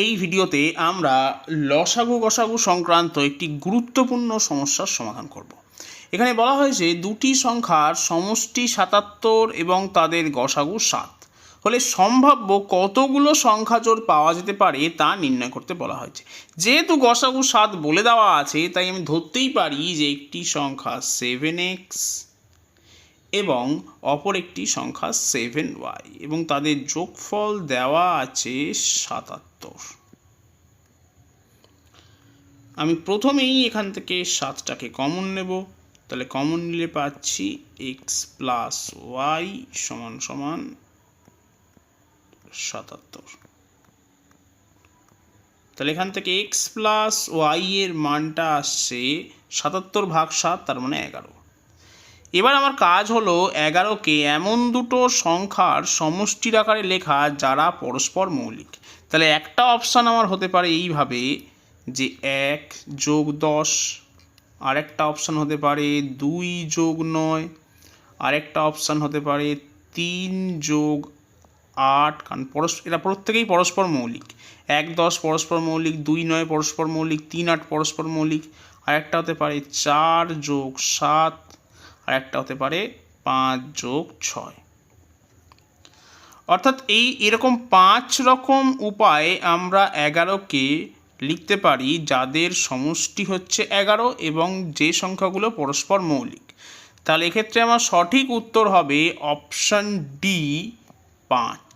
এই ভিডিওতে আমরা লসাগু গসাগু সংক্রান্ত একটি গুরুত্বপূর্ণ সমস্যার সমাধান করব। এখানে বলা হয়েছে দুটি সংখ্যার সমষ্টি সাতাত্তর এবং তাদের গসাগু সাত। হলে সম্ভাব্য কতগুলো সংখ্যাজোড় পাওয়া যেতে পারে তা নির্ণয় করতে বলা হয়েছে। যেহেতু গসাগু সাত বলে দেওয়া আছে, তাই আমি ধরতেই পারি যে একটি সংখ্যা সেভেন এক্স এবং অপর একটি সংখ্যা সেভেন ওয়াই এবং তাদের যোগফল দেওয়া আছে সাতাত্তর। আমি প্রথমেই এখান থেকে সাতটাকে কমন নেব। তাহলে কমন নিলে পাচ্ছি এক্স প্লাস ওয়াই সমান সমান সাতাত্তর। তাহলে এখান থেকে এক্স প্লাস ওয়াই এর মানটা আসছে সাতাত্তর ভাগ সাত, তার মানে এগারো। এবার আমার কাজ হলো এগারোকে এমন দুটো সংখ্যার সমষ্টির আকারে লেখা যারা পরস্পর মৌলিক। তাহলে একটা অপশান আমার হতে পারে এইভাবে যে এক যোগ দশ, আরেকটা অপশান হতে পারে দুই যোগ নয়, আরেকটা অপশান হতে পারে তিন যোগ আট, কারণ পরস্পর এরা প্রত্যেকেই পরস্পর মৌলিক। এক দশ পরস্পর মৌলিক, দুই নয় পরস্পর মৌলিক, তিন আট পরস্পর মৌলিক, আরেকটা হতে পারে চার যোগ সাত আর একটা হতে পারে পাঁচ যোগ ছয়। অর্থাৎ এই এরকম পাঁচ রকম উপায়ে আমরা এগারোকে লিখতে পারি, যাদের সমষ্টি হচ্ছে এগারো এবং যে সংখ্যাগুলো পরস্পর মৌলিক। তাহলে এক্ষেত্রে আমার সঠিক উত্তর হবে অপশান ডি পাঁচ।